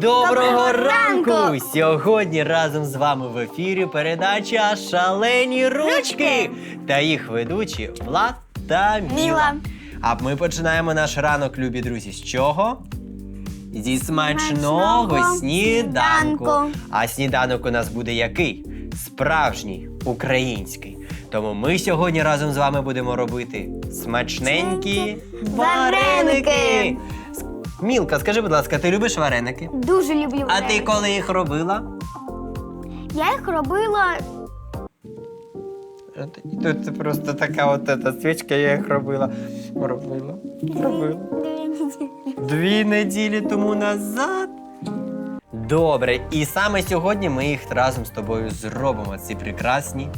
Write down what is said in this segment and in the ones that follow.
Доброго Доброго ранку! ранку! Сьогодні разом з вами в ефірі передача Шалені ручки Ручки! та їх ведучі Влад та Міла. Міла. А ми починаємо наш ранок, любі друзі. З чого? Зі смачного Смачного сніданку. сніданку. А сніданок у нас буде який? Справжній, український. Тому ми сьогодні разом з вами будемо робити смачненькі вареники. вареники. Мілка, скажи, будь ласка, ти любиш вареники? Дуже люблю. А ти вареники. коли їх робила? Я їх робила Тут це просто така от ета свічка, я їх робила. Робила. Робила. дві неділі. Тому назад. Добре, і саме сьогодні ми їх разом з тобою зробимо, ці прекрасні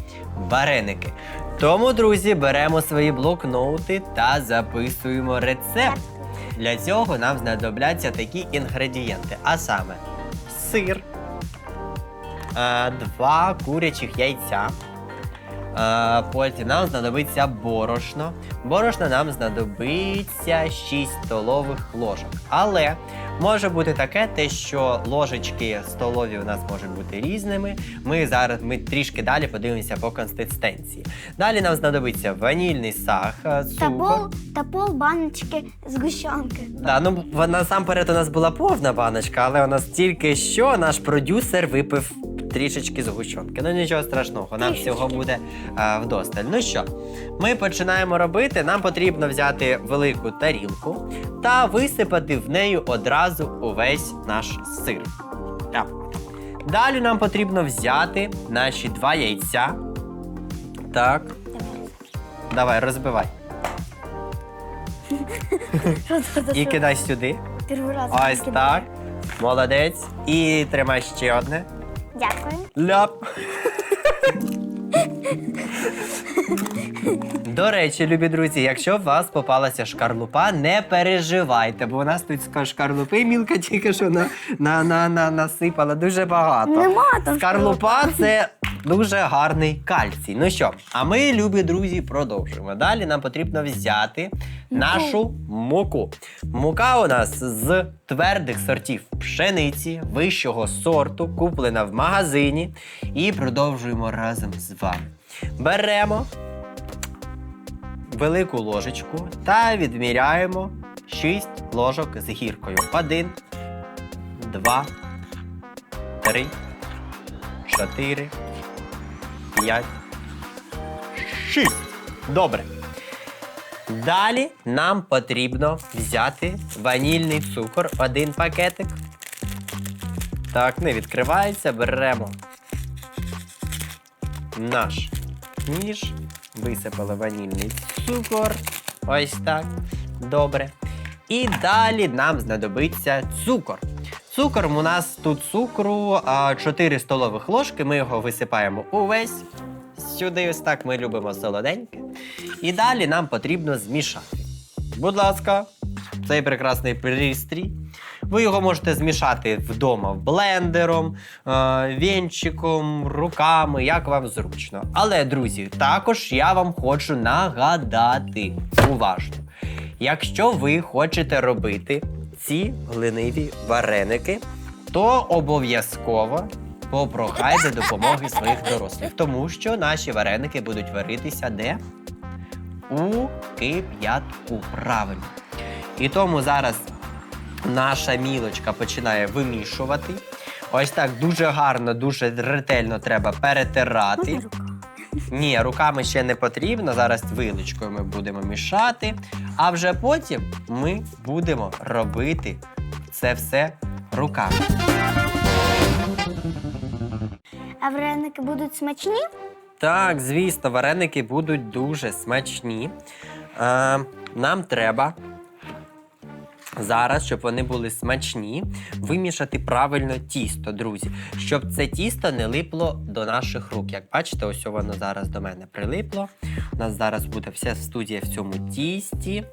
вареники. Тому, друзі, беремо свої блокноути та записуємо рецепт. Для цього нам знадобляться такі інгредієнти, а саме сир, два курячих яйця. Е, Потім нам знадобиться борошно. Борошно нам знадобиться 6 столових ложок. Але може бути таке, те, що ложечки столові у нас можуть бути різними. Ми зараз ми трішки далі подивимося по консистенції. Далі нам знадобиться ванільний сахар, Та цукор. пол, та пол баночки згущенки. Да, ну в- насамперед у нас була повна баночка, але у нас тільки що наш продюсер випив трішечки згущенки. Ну нічого страшного, нам Трішечки. всього буде а, вдосталь. Ну що, ми починаємо робити. Нам потрібно взяти велику тарілку та висипати в неї одразу увесь наш сир. Так. Далі нам потрібно взяти наші два яйця. Так. Давай, розбивай. І кидай сюди. Ось так. Молодець. І тримай ще одне. Дякую. Ляп. До речі, любі друзі, якщо у вас попалася шкарлупа, не переживайте, бо у нас тут шкарлупи мілка тільки що на, на, на, на, насипала дуже багато. Нема там Шкарлупа це дуже гарний кальцій. Ну що, а ми, любі друзі, продовжуємо. Далі нам потрібно взяти нашу муку. Мука у нас з твердих сортів пшениці, вищого сорту, куплена в магазині. І продовжуємо разом з вами. Беремо велику ложечку та відміряємо 6 ложок з гіркою. Один, два, три, чотири, п'ять, шість. Добре. Далі нам потрібно взяти ванільний цукор, один пакетик. Так, не відкривається. Беремо наш ніж, висипали ванільний цукор. Ось так. Добре. І далі нам знадобиться цукор. Цукор у нас тут цукру а, 4 столових ложки. Ми його висипаємо увесь. Сюди ось так ми любимо солоденьке. І далі нам потрібно змішати. Будь ласка, цей прекрасний пристрій. Ви його можете змішати вдома блендером, е, вінчиком, руками, як вам зручно. Але, друзі, також я вам хочу нагадати уважно. Якщо ви хочете робити ці глиниві вареники, то обов'язково попрохайте допомоги своїх дорослих, тому що наші вареники будуть варитися де? У кип'ятку. Правильно. І тому зараз наша мілочка починає вимішувати. Ось так дуже гарно, дуже ретельно треба перетирати. Ні, руками ще не потрібно. Зараз виличкою ми будемо мішати. А вже потім ми будемо робити це все руками. А вареники будуть смачні? Так, звісно, вареники будуть дуже смачні. Е, нам треба зараз, щоб вони були смачні, вимішати правильно тісто, друзі, щоб це тісто не липло до наших рук. Як бачите, ось воно зараз до мене прилипло. У нас зараз буде вся студія в цьому тісті.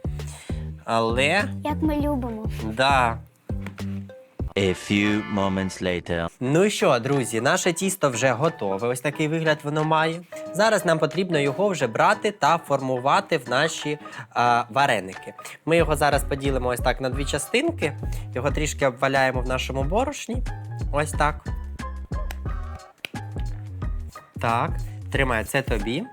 Але Як ми любимо. да. A few moments later. Ну що, друзі, наше тісто вже готове. Ось такий вигляд воно має. Зараз нам потрібно його вже брати та формувати в наші а, вареники. Ми його зараз поділимо ось так на дві частинки. Його трішки обваляємо в нашому борошні. Ось так. Так. Тримай, це тобі.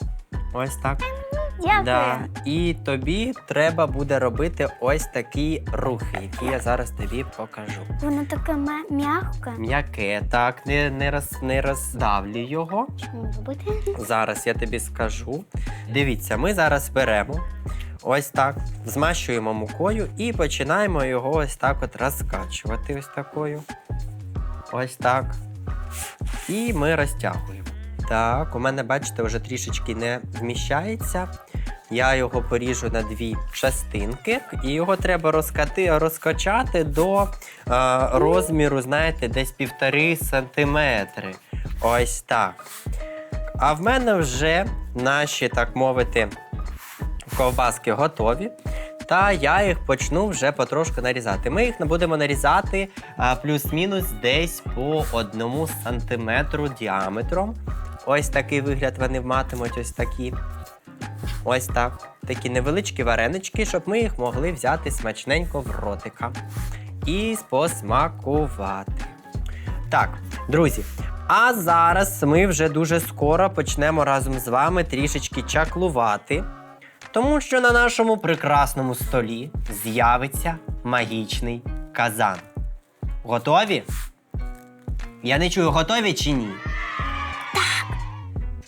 Ось так. Дякую. Да. І тобі треба буде робити ось такі рухи, які я зараз тобі покажу. Воно таке м'яке. М'яке, так, не, не, роз, не роздавлю його. Чому робити? Зараз я тобі скажу. Дивіться, ми зараз беремо ось так, змащуємо мукою і починаємо його ось так от розкачувати. Ось такою. Ось так. І ми розтягуємо. Так, у мене, бачите, вже трішечки не вміщається. Я його поріжу на дві частинки, і його треба розкати, розкачати до е, розміру, знаєте, десь півтори сантиметри. Ось так. А в мене вже наші, так мовити, ковбаски готові. Та я їх почну вже потрошку нарізати. Ми їх будемо нарізати а, плюс-мінус десь по одному сантиметру діаметром. Ось такий вигляд вони матимуть, ось такі. Ось так. Такі невеличкі варенички, щоб ми їх могли взяти смачненько в ротика і посмакувати. Так, друзі. А зараз ми вже дуже скоро почнемо разом з вами трішечки чаклувати, тому що на нашому прекрасному столі з'явиться магічний казан. Готові? Я не чую, готові чи ні?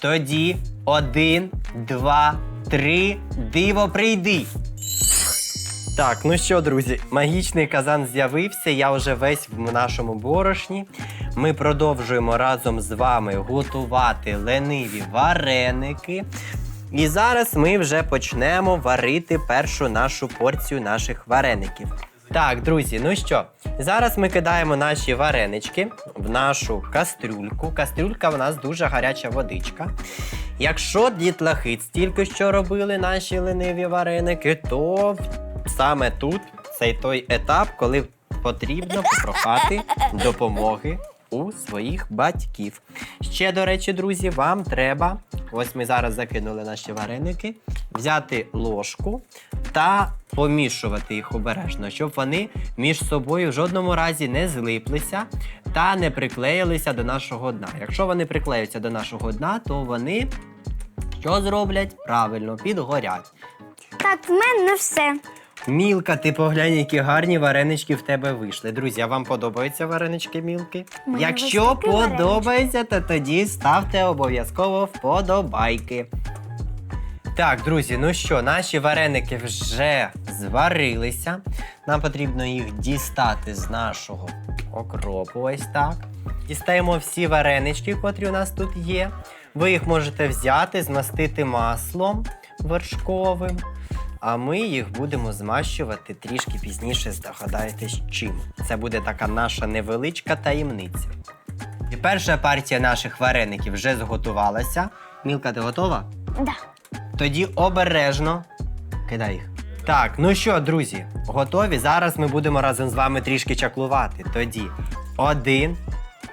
Тоді один, два, три, диво прийди. Так, ну що, друзі, магічний казан з'явився. Я вже весь в нашому борошні. Ми продовжуємо разом з вами готувати лениві вареники. І зараз ми вже почнемо варити першу нашу порцію наших вареників. Так, друзі, ну що, зараз ми кидаємо наші варенички в нашу кастрюльку. Кастрюлька в нас дуже гаряча водичка. Якщо дітлахи тільки що робили наші лениві вареники, то саме тут цей той етап, коли потрібно попрохати допомоги у своїх батьків. Ще, до речі, друзі, вам треба, ось ми зараз закинули наші вареники, взяти ложку та помішувати їх обережно, щоб вони між собою в жодному разі не злиплися та не приклеїлися до нашого дна. Якщо вони приклеються до нашого дна, то вони що зроблять? Правильно, підгорять. Так, в мене все. Мілка, ти поглянь, які гарні варенички в тебе вийшли. Друзі, а вам подобаються варенички мілки? Мені Якщо подобається, то тоді ставте обов'язково вподобайки. Так, друзі, ну що, наші вареники вже зварилися. Нам потрібно їх дістати з нашого окропу. Ось так. Дістаємо всі варенички, котрі у нас тут є. Ви їх можете взяти, змастити маслом вершковим. А ми їх будемо змащувати трішки пізніше, здогадаєтесь чим. Це буде така наша невеличка таємниця. І перша партія наших вареників вже зготувалася. Мілка, ти готова? Да. Тоді обережно кидай їх. Так, ну що, друзі, готові? Зараз ми будемо разом з вами трішки чаклувати. Тоді один,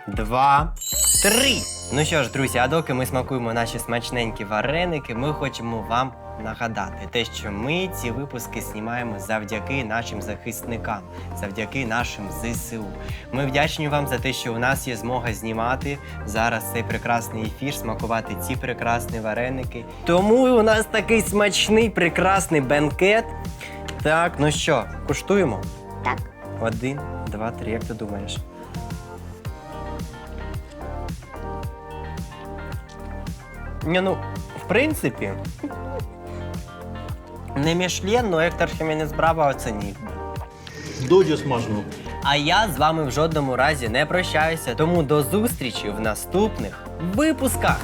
два, три. Ну що ж, друзі, а доки ми смакуємо наші смачненькі вареники, ми хочемо вам нагадати те, що ми ці випуски знімаємо завдяки нашим захисникам, завдяки нашим ЗСУ. Ми вдячні вам за те, що у нас є змога знімати зараз цей прекрасний ефір, смакувати ці прекрасні вареники. Тому у нас такий смачний, прекрасний бенкет. Так, ну що, куштуємо? Так. Один, два, три. Як ти думаєш? Ні, ну, в принципі, не Мішлен, но Ектор Хіменець Браво оцінив. Дуже смачно. А я з вами в жодному разі не прощаюся, тому до зустрічі в наступних випусках.